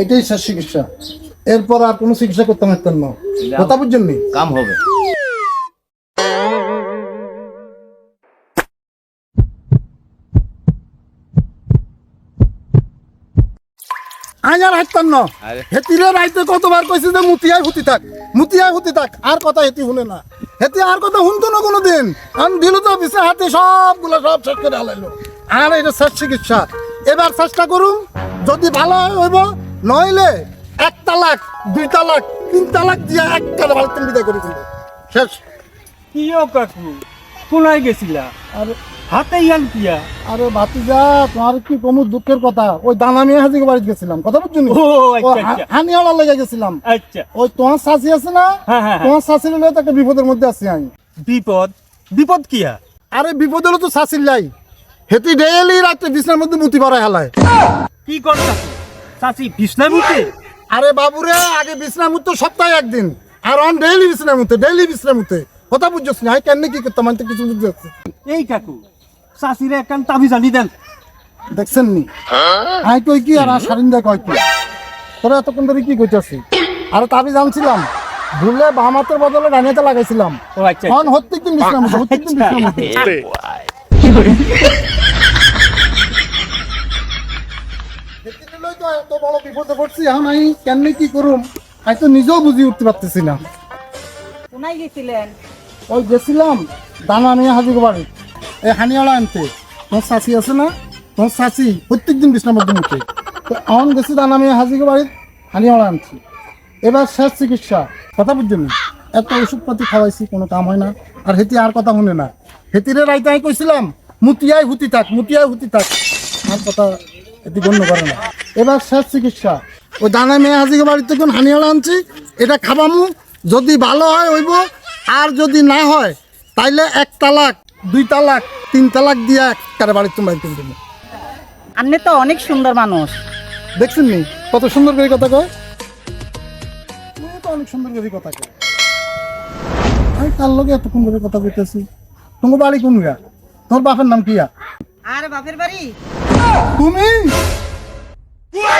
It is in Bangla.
এটাই শেষ চিকিৎসা। এরপর আর কোনো চিকিৎসা করতে পারতেন না। কথা বুঝছেন কাম হবে। হাঁটতাম না। হেতিরে রাইতে কতবার কইছি যে মুতিয়াই হুতি থাক মুতিয়াই হুতি থাক আর কথা হেতি শুনে না। হেতি আর কথা শুনতো না কোনোদিন। আমি দিল তো বিছে হাতে সবগুলো সব শেষ করে হালাইলো। আর এটা শেষ চিকিৎসা। এবার চেষ্টা করুন যদি ভালো হয় হইব নইলে এক তালাক দুই তালাক তিন তালাক দিয়ে একটা বাড়িতে বিদায় করে দিল শেষ। কিয় কাকু কোনায় গেছিলা? আর হাতে ইয়ান কিয়া? আরে ভাতিজা তোমার কি কমু দুঃখের কথা? ওই দানা মিয়া হাজিকে বাড়িতে গেছিলাম কথা বুঝছ নি? ও আচ্ছা আচ্ছা। হানিওয়ালা লেগে গেছিলাম। আচ্ছা। ওই তোমার শাশি আছে না? হ্যাঁ, হ্যাঁ, হ্যাঁ। তোমার শাশির লয়ে তো একটা বিপদের মধ্যে আছি আমি। বিপদ? বিপদ কিয়া? আরে বিপদ হলো তো শাশির লাই। হেতি ডেইলি রাত্রে বিছনার মধ্যে মুতি ভরা হেলায়। কি কর কাকু চাচি বিষ্ণা মুখে আরে বাবুরে আগে বিছনা মুতো সপ্তাহে একদিন। আর অন ডেইলি বিছনা মুতে ডেইলি বিছনা মুতে। কথা বুঝছস না কেন কি করতাম আমি তো কিছু বুঝতে এই কাকু চাচিরে একখান তাবি জানি দেন। দেখছেন নি? আই কই কি আর সারিন্দা কয় কি? তোরা এতক্ষণ ধরে কি কইতাছি আর তাবি জানছিলাম ভুলে বাম হাতের বদলে ডানিয়াতে লাগাইছিলাম। ও আচ্ছা অন প্রত্যেকদিন বিশ্রাম হতো প্রত্যেকদিন বিশ্রাম হতো সেদিনে লই তো এত বড় বিপদে পড়ছি আমি কেমনে কি করুম? আমি তো নিজেও বুঝি উঠতে পারতেছি না। কোনায় গেছিলেন? ওই গেছিলাম দানা নিয়ে হাজির বাড়ি এই হানিওয়ালা আনতে। তোমার চাচি আছে না? তোমার চাচি প্রত্যেকদিন বিশ্রাম মুখে তো এখন গেছি দানা নিয়ে হাজির বাড়ি হানিওয়ালা আনছি এবার শেষ চিকিৎসা কথা বুঝছেন এত ওষুধপাতি খাওয়াইছি কোনো কাম হয় না। আর হেতি আর কথা শুনে না। হেতিরে রাইতে আমি কইছিলাম মুতিয়াই হুতি থাক মুতিয়াই হুতি থাক। আর কথা এটি গণ্য করে না। এবার শেষ চিকিৎসা। ওই দানা মেয়ে হাজিকে বাড়িতে কোন হানিওয়ালা আনছি এটা খাবামু যদি ভালো হয় হইব আর যদি না হয় তাইলে এক তালাক দুই তালাক তিন তালাক দিয়ে একটা বাড়ির তুমি বাড়িতে দেবো। আপনি তো অনেক সুন্দর মানুষ। দেখছেন নি? কত সুন্দর করে কথা কয়? তো অনেক সুন্দর করে কথা কয়। আমি তার লগে এতক্ষণ করে কথা কইতেছি। তোমার বাড়ি কোন গা? তোর বাপের নাম কিয়া আর বাপের বাড়ি? তুমি? তুমি